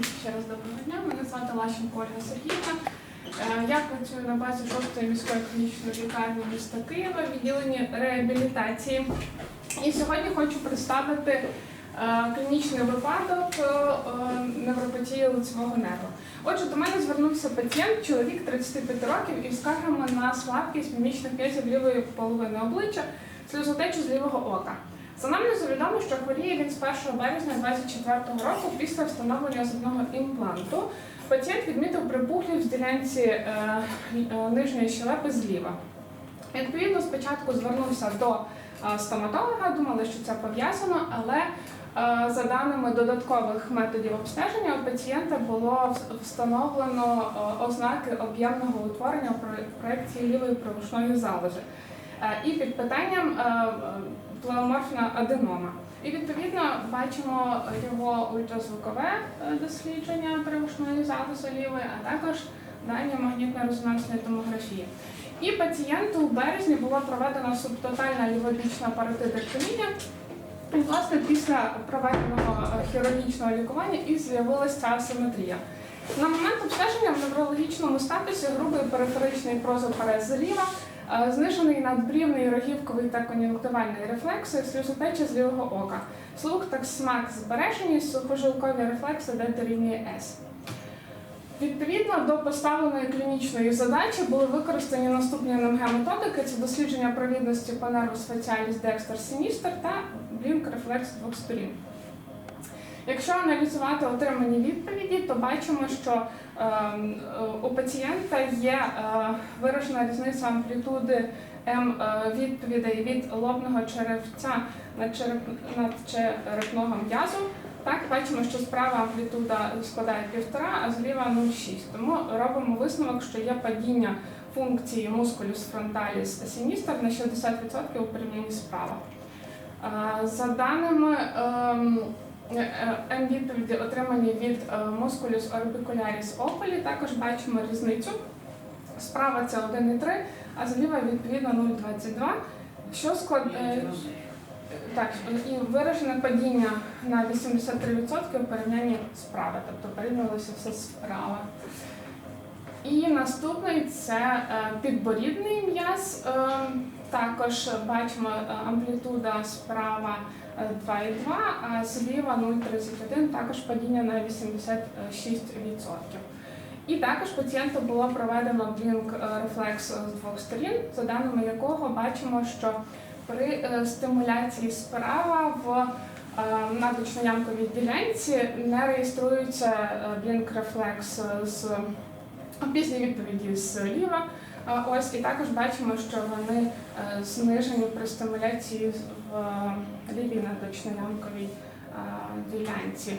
Всім ще раз доброго дня. Мене звати Лащенко Ольга Сергіївна. Е, Я працюю на базі 6-ї міської клінічної лікарні міста Києва в відділенні реабілітації. І сьогодні хочу представити е, клінічний випадок е, невропатії лицевого нерва. Отже, до мене звернувся пацієнт, чоловік 35 років, із скаргами на слабкість мімічних м'язів лівої половини обличчя, сльозотечу з лівого ока. За нами відомо, що хворіє він з 1 березня 2024 року після встановлення зубного імпланту. Пацієнт відмітив припухлість в ділянці е, е, нижньої щелепи зліва. Відповідно, спочатку звернувся до е, стоматолога, думали, що це пов'язано, але е, за даними додаткових методів обстеження, у пацієнта було встановлено е, ознаки об'ємного утворення про- проекції лівої правушної залози. І під питанням плеоморфна аденома. І відповідно бачимо його ультразвукове е, дослідження правушної залози лівої, а також дані магнітно-резонансної томографії. І пацієнту у березні була проведена субтотальна лівобічна паротидектомія. І, власне, після проведеного е, хірургічного лікування і з'явилася ця асиметрія. На момент обстеження в неврологічному статусі грубий периферичний прозопарез зліва, знижений надбрівний рогівковий та кон'юнктивальний рефлекси, сльозотеча з лівого ока. Слух та смак збережені, сухожилкові рефлекси, де дорівнює С. Відповідно до поставленої клінічної задачі були використані наступні НМГ-методики: це дослідження провідності по нерву спеціаліст Декстер Сіністер та блінк рефлекс двох сторін. Якщо аналізувати отримані відповіді, то бачимо, що ем, у пацієнта є е, виражена різниця амплітуди М е, відповідей від лобного черевця надчереп... надчерепного м'язу. Так, бачимо, що справа амплітуда складає 1,5, а зліва 0,6. Тому робимо висновок, що є падіння функції мускулюс фронталіс сіністер на 60% у порівнянні справа. Е, За даними ем, М відповіді отримані від е, мускулюс орбікуляріс окулі, також бачимо різницю. Справа це 1,3, а зліва відповідно 0,22. Що склад... е, так, і виражене падіння на 83% у порівнянні справа, тобто порівнялося все справа. І наступний це е, підборідний м'яз. Е, Також бачимо е, амплітуда справа е, 2,2, а зліва 0,31, також падіння на 86%. І також пацієнту було проведено блінк рефлекс з двох сторін, за даними якого бачимо, що при стимуляції справа в е, надочно-ямковій ділянці не реєструється блінк рефлекс з після відповіді зліва. Е, Ось і також бачимо, що вони е, знижені при стимуляції в е, лівій надочно-ямковій е, ділянці.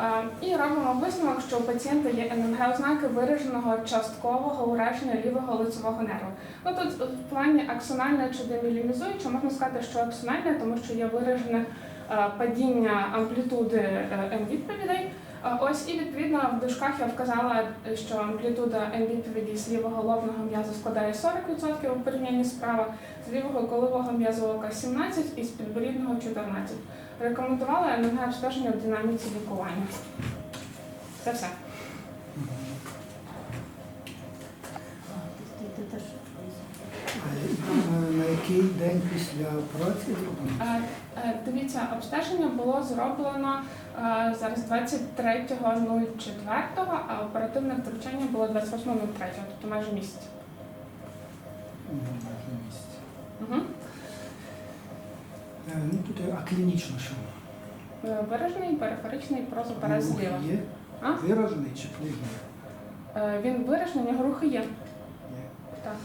Е, І робимо висновок, що у пацієнта є НМГ ознаки вираженого часткового ураження лівого лицевого нерву. Ну тут в плані аксональне чи демілінізуюче можна сказати, що аксональне, тому що є виражене е, падіння амплітуди М відповідей. Е, Ось і відповідно в дужках я вказала, е, що амплітуда відповіді з лівого лобного м'язу складає 40% у порівнянні справа, з лівого колового м'язу ока 17% і з підборідного 14%. Рекомендувала НМГ обстеження в динаміці лікування. Це все. Е, На який день після зроблено? Е, Дивіться, обстеження було зроблено е, зараз 23.04, а оперативне втручання було 28.03, тобто майже місяць. Мгм, на місяць. Угу. Ну, тут, а клінічно що? Виражений периферичний прозоперез зліва. Є? А? Виражений чи плигний? Він виражений, у нього рухи є. Є. Так.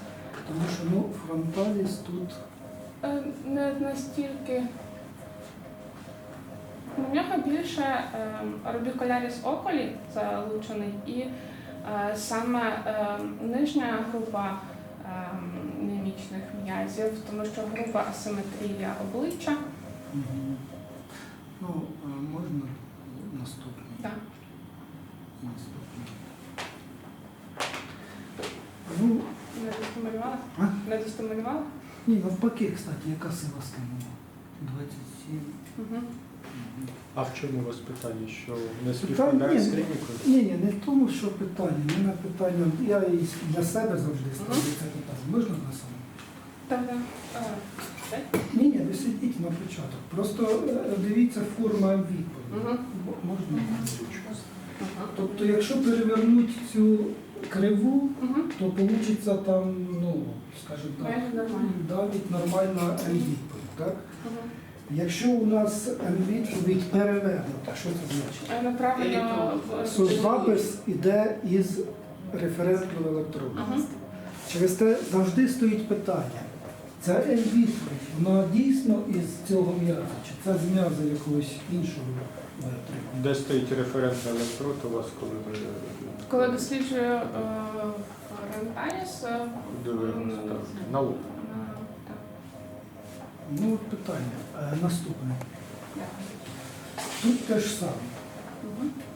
Тому що ну, фронталіс тут Не настільки. У нього більше е, орбікуляріс околі залучений і е, саме е, нижня група е, мімічних м'язів, тому що група асиметрія обличчя. ну, е, можна наступний. Так. Наступний. Ну, Не достимулювала? Не достимулювала? Ні, навпаки, кстати, яка сила стимулу? 27. Угу. А в чому у вас питання? Що не співпадає з клінікою? ні, ні, не в тому, що питання. Не на питання. Я і для себе завжди ставлю це питання. Можна на саме? Так, так. Ні, ні, ви сидіть на початок. Просто е, дивіться форма відповіді. Мгм. Бо- Можна? Тобто, якщо перевернути цю криву, Угу. то вийде там, ну, скажімо так, нормально. навіть нормальна відповідь. Так? Угу. Якщо у нас відповідь перевернута, що це значить? Неправильно Що запис іде із референтного електроду. Ага. Через те завжди стоїть питання. Ця відповідь, вона дійсно із цього м'яза, чи це з м'яза якогось іншого отримали? Де стоїть референтний електрод у вас, коли ви Коли досліджую е, рентаніс, е, дивилися на лоб? Ну, от питання. Е, Наступне. Тут те ж саме.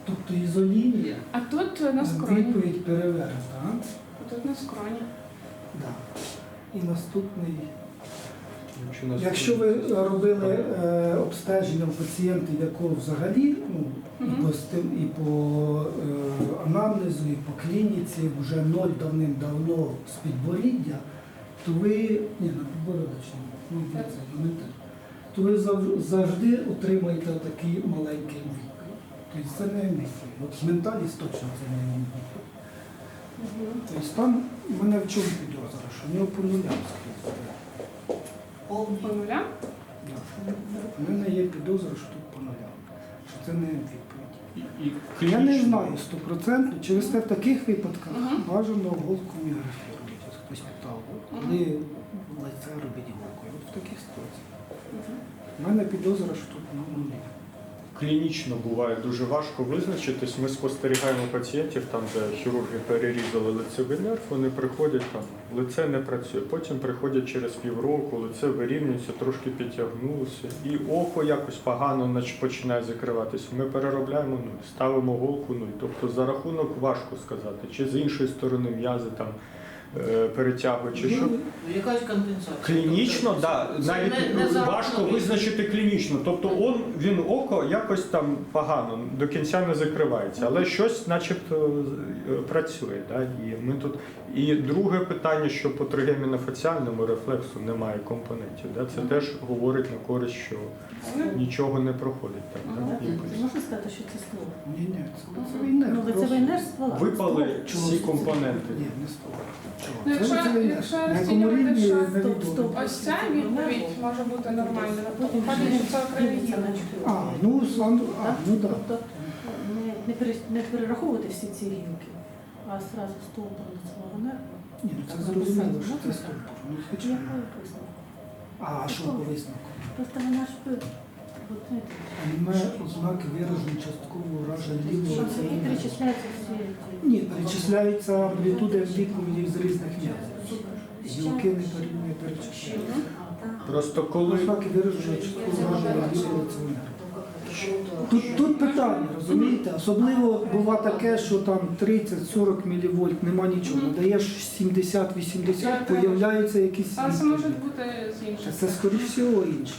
Тобто ізолінія, А тут на скроні. відповідь перевернута. а? Тут на скроні. Да. І наступний. Якщо, ви робили е, обстеження у пацієнта, якого взагалі ну, і по, стим- і по е, анамнезу, і по клініці вже ноль давним-давно з підборіддя, то ви ні, на підбородочному, то ви завжди отримаєте такий маленький відповідь. Тобто це не емісія. От менталіст точно це не емісія. Тобто там в мене в чому підозра, що в нього по нулям скрізь. По нулям? У мене є підозра, що тут по нулям, що це не відповідь. Я не знаю стопроцентно, через те в таких випадках бажано голку Хтось Мгм. лице робить голкою. От в таких ситуаціях. У мене підозра, що тут на нулі. Клінічно буває дуже важко визначитись. Ми спостерігаємо пацієнтів, там, де хірурги перерізали лицевий нерв, вони приходять там, лице не працює. Потім приходять через півроку, лице вирівнюється, трошки підтягнулося, і око якось погано починає закриватися. Ми переробляємо нуль, ставимо голку нуль. Тобто за рахунок важко сказати, чи з іншої сторони м'язи там е, перетягують, чи що. Ну, якась компенсація. Клінічно, Тобто, да, це навіть не- не за важко рахунок визначити клінічно. Тобто он, він око якось там погано, до кінця не закривається, але щось начебто е, працює. Да? І, ми тут... і друге питання, що по тригемінофаціальному рефлексу немає компонентів. Да? Це теж говорить на користь, що нічого не проходить. Так, да? Імпульс. Можна сказати, що це ствол? Ні, ні, це лицевий нерв. Ну, лицевий нерв ствола. Випали всі компоненти. Ні, не ствол. Ну, якщо- якщо На якому розцінювати, що- Стоп, стоп. Ось ця відповідь може бути нормальна. Виходить, що це окремі. А, ну, сам, а, Так? ну так. Тобто не, не, пере- не перераховувати всі ці гілки, а одразу стовпом лицевого нерву. Ні, ну це зрозуміло, що це стовбур. Ну, Я звичайно. висновку. А що по висновку? Просто вона ж Аніме ознаки виражені частково ураження лівого що лицевого перечисляються всі ці. Ні, перечисляються амплітуди відповіді з різних м'язів. Білки не пере- не перечисляються. Просто коли Ознаки виражені частково ураження лівого лицевого. Тут, тут питання, розумієте? Особливо бува таке, що там 30-40 мВ нема нічого. Даєш 70-80, Так, так. появляються якісь Але це може відповіді. бути з інших. Це скоріш всього інше.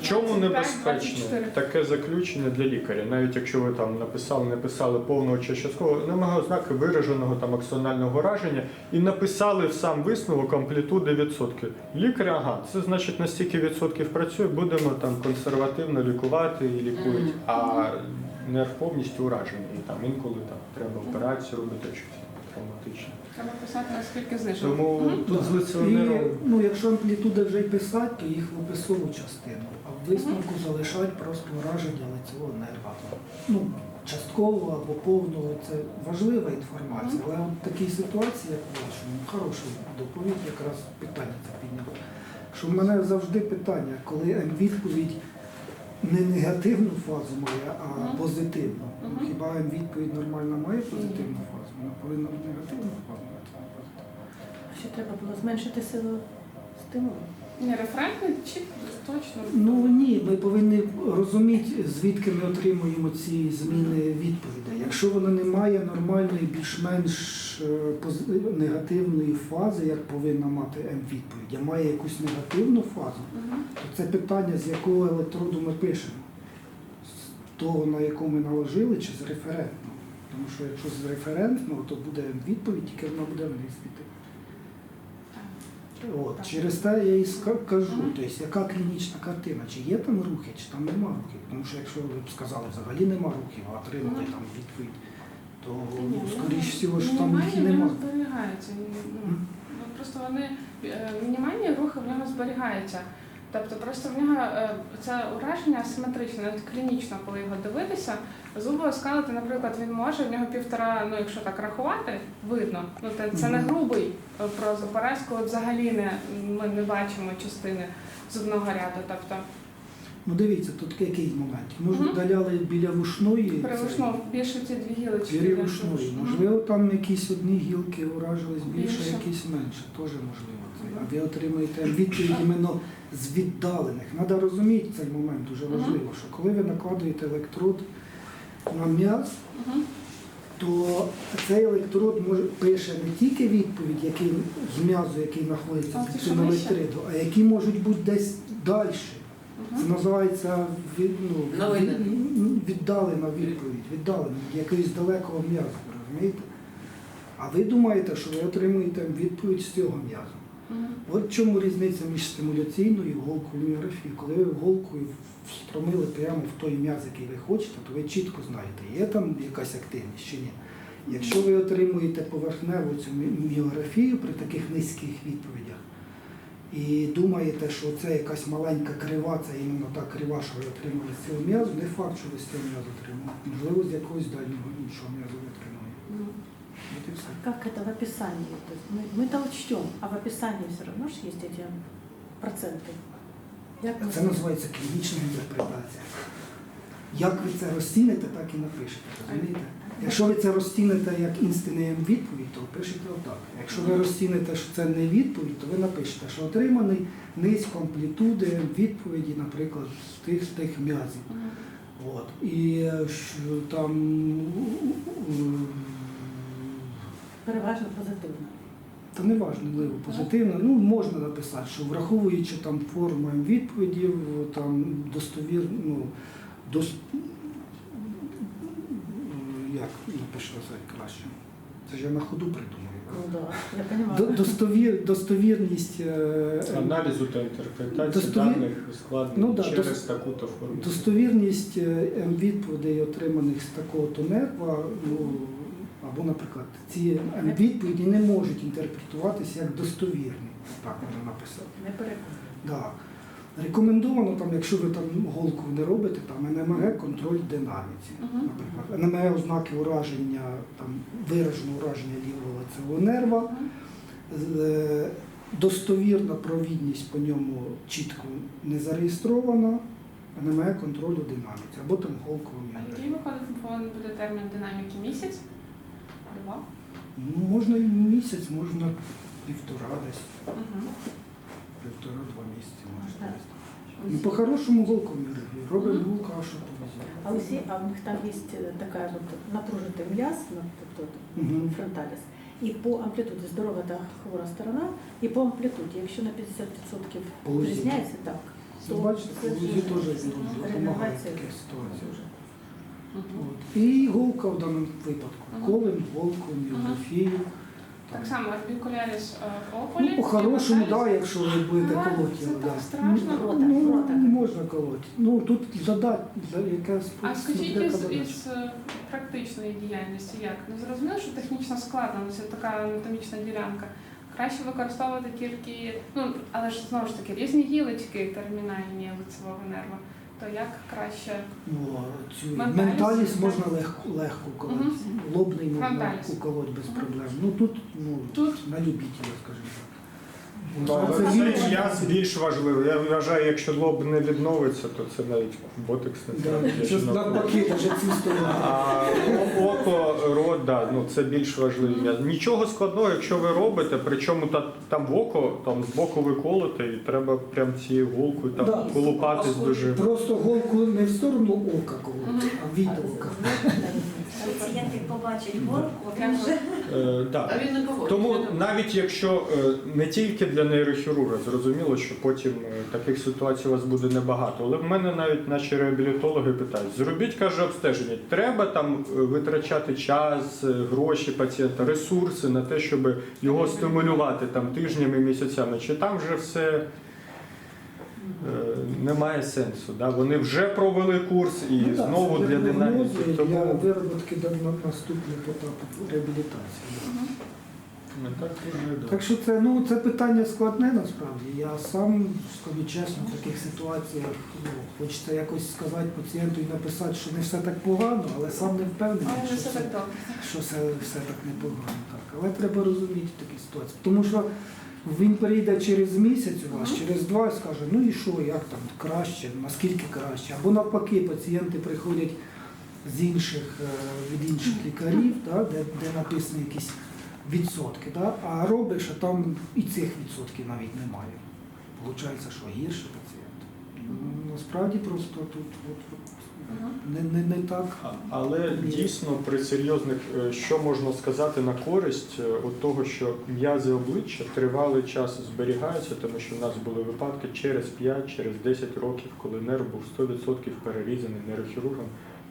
В чому небезпечно таке заключення для лікаря? Навіть якщо ви там написали, не писали повного чи часткового, немає ознаки вираженого там аксонального ураження і написали в сам висновок амплітуди відсотки. Лікар, ага, це значить на стільки відсотків працює, будемо там консервативно лікувати і лікують, а нерв повністю уражений. І там інколи там треба операцію робити, щось травматичне. треба писати, наскільки знижено. Тому тут з І, лицевим ну, якщо амплітуди вже й писати, то їх в описову частину, а в висновку залишають просто ураження лицевого нерва. Ну, частково або повного, це важлива інформація, але от в такій ситуації, як в вашому, хороша доповідь, якраз питання це підняв. Що в мене завжди питання, коли відповідь не негативну фазу має, а позитивну. Ну. Хіба відповідь нормальна має позитивну фазу? Вона повинна бути не позитивну. А Що треба було зменшити силу стимулу. Ні, референтний чіп точно. Ну ні, ми повинні розуміти, звідки ми отримуємо ці зміни відповідей. Якщо вона не має нормальної, більш-менш е, негативної фази, як повинна мати М-відповідь, а має якусь негативну фазу, Мгм. то це питання, з якого електроду ми пишемо. З того, на яку ми наложили, чи з референтного. Тому що якщо з референтного, то буде відповідь, тільки вона буде йти. От, через те я і кажу, тобто, яка клінічна картина, чи є там рухи, чи там нема рухів. Тому що якщо ви б сказали, взагалі нема рухів, а отримали там відповідь, то ну, скоріш всього, що там їх і нема. Ну, ну, просто вони е, мінімальні рухи в нього зберігаються. Тобто просто в нього е, це ураження асиметричне, навіть клінічно, коли його дивитися. Зуби оскалити, наприклад, він може, в нього півтора, ну якщо так рахувати, видно. Ну це, це не грубий е, прозапорез, коли взагалі не, ми не бачимо частини зубного ряду. Тобто Ну дивіться, тут який момент. Може, Мгм. вдаляли біля вушної. перевушно більше ці дві гілочки. Дві для вушної. Можливо, там якісь одні гілки уражились більше, Більше. якісь менше. Теж можливо. А ви отримуєте відповідь іменно з віддалених. Треба розуміти цей момент, дуже важливо, що коли ви накладуєте електрод на м'яз, то цей електрод може пише не тільки відповідь, який з м'язу, який знаходиться під ті, цим електридом, а які можуть бути десь далі. Це називається від, ну, від- віддалена відповідь, віддалена від якогось далекого м'язу, розумієте? А ви думаєте, що ви отримуєте відповідь з цього м'язу. От чому різниця між стимуляційною і голкою міографії. Коли ви голкою встромили прямо в той м'яз, який ви хочете, то ви чітко знаєте, є там якась активність чи ні. Якщо ви отримуєте поверхневу цю міографію при таких низьких відповідях і думаєте, що це якась маленька крива, це іменно та крива, що ви отримали з цього м'язу, не факт, що ви з цього м'язу отримали. Можливо, з якогось дальнього іншого м'язу От і все. Как это в описании? То есть мы, мы-то учтем, а в описании все равно же есть эти проценты. Як ми Це називається клінічна інтерпретація. Як ви це розціните, так і напишете. Розумієте? Якщо ви це розціните як інстинеєм відповідь, то пишете отак. Якщо ви розціните, що це не відповідь, то ви напишете, що отриманий низько амплітуди відповіді, наприклад, з тих, з тих м'язів. Мгм. От. І е, що там м, переважно позитивно. Та не важливо, позитивно. Ну, можна написати, що враховуючи там форму відповідів, там достовір, ну, дос... як написати краще. Це ж я на ходу придумаю. Ну да, я Достовір, достовірність, е, Аналізу та інтерпретації Достовір- даних складних Ну да, через дос- таку-то форму. достовірність е, відповідей, отриманих з такого-то нерва, ну, або, наприклад, ці відповіді не можуть інтерпретуватися як достовірні. Так можна написати. Не. Да. Рекомендовано, там, якщо ви там голку не робите, там НМГ контроль динаміці. Мгм. Наприклад, НМГ ознаки ураження, там, вираженого ураження лівого лицевого нерва, Мгм. з- е, достовірна провідність по ньому чітко не зареєстрована, НМГ контролю динаміці, або там голкова А міgra. який виходить бути термін динаміки місяць? Два? Ну, можна і місяць, можна півтора десь, Угу. півтора-два місяці можна. Десь. Ну, по-хорошому голку. Робимо Мгм. голку, а що повезі. А усі, а в них там є така вот напружитий м'яз, ну, тобто Мгм. фронталіс. І по амплітуді здорова та хвора сторона, і по амплітуді, якщо на 50% По відрізняється, так. Ну, бачите, це по УЗІ вже теж допомагає в регенерація таких ситуаціях. От. І голка в даному випадку. Колем, голку, міографію. Так само арбікуляріс е, ополі. Ну, по-хорошому, да, якщо ви будете А, колоти. це так да. страшно. Ну, Рота, ну, рота. можна колоти. Ну, тут задать, за якась А скажіть із, із е, практичної діяльності як? Ну зрозуміло, що технічно складно, але це така анатомічна ділянка. Краще використовувати тільки, ну але ж знову ж таки різні гілочки термінальні лицевого нерва. То як краще Ну, цю Менталіс, ментальність можна легко, легко колоти. Мгм. Лобний можна Фронталіс. колоть без Мгм. проблем. Ну тут, ну, Тут? на любителя, скажімо так. Ну, але це цей більш- важливий. Я вважаю, якщо лоб не відновиться, то це навіть ботекс не Да, треба. Навпаки, навіть ці. А око, рот, да, ну це більш важливі м'язи. Нічого складного, якщо ви робите, причому та, там в око, там з боку ви колите, і треба прям цією голкою там Да. колупатись дуже. Просто голку не в сторону ока колоти, а від ока. Побачать горку, Прямо. вже Е, да. А він не говорить. Тому навіть якщо е, не тільки для нейрохірурга, зрозуміло, що потім е, таких ситуацій у вас буде небагато. Але в мене навіть наші реабілітологи питають: зробіть, каже, обстеження. Треба там е, витрачати час, е, гроші пацієнта, ресурси на те, щоб його стимулювати там тижнями, місяцями. Чи там вже все. Е, Немає сенсу. Да? Вони вже провели курс і Ну, так, знову для динаміки. Для вироботки до на- наступних етапів реабілітації. Ну, так. Так що це, ну, це питання складне насправді. Я сам, скажу чесно, в таких ситуаціях ну, хочеться якось сказати пацієнту і написати, що не все так погано, але сам не впевнений, Але що все це, так добре. що все, все так непогано. Так. Але треба розуміти такі ситуації. Тому що він прийде через місяць у вас, через два і скаже, ну і що, як там краще, наскільки краще. Або навпаки, пацієнти приходять з інших, е, від інших лікарів, да, де, де написані якісь відсотки, да, а робиш, а там і цих відсотків навіть немає. Получається, що гірше пацієнт. Ну, Насправді просто тут от, не, не, не так. Але дійсно при серйозних, е, що можна сказати на користь е, от того, що м'язи обличчя тривалий час зберігаються, тому що в нас були випадки через 5, через 10 років, коли нерв був 100% перерізаний нейрохірургом.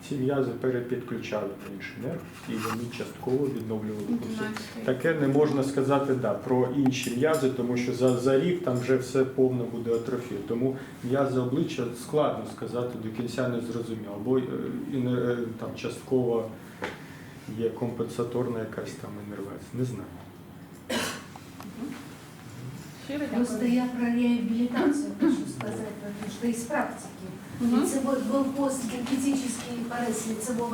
Ці м'язи перепідключали на інший нерв і вони частково відновлювали функцію. Таке не можна сказати да, про інші м'язи, тому що за, за рік там вже все повно буде атрофія. Тому м'язи обличчя складно сказати до кінця не зрозуміло. Або е, і не, е, там частково є компенсаторна якась там інервація. Не знаю. Просто я про реабилитацию хочу сказать, потому что из практики. Лицевой был пост физический порез лицевого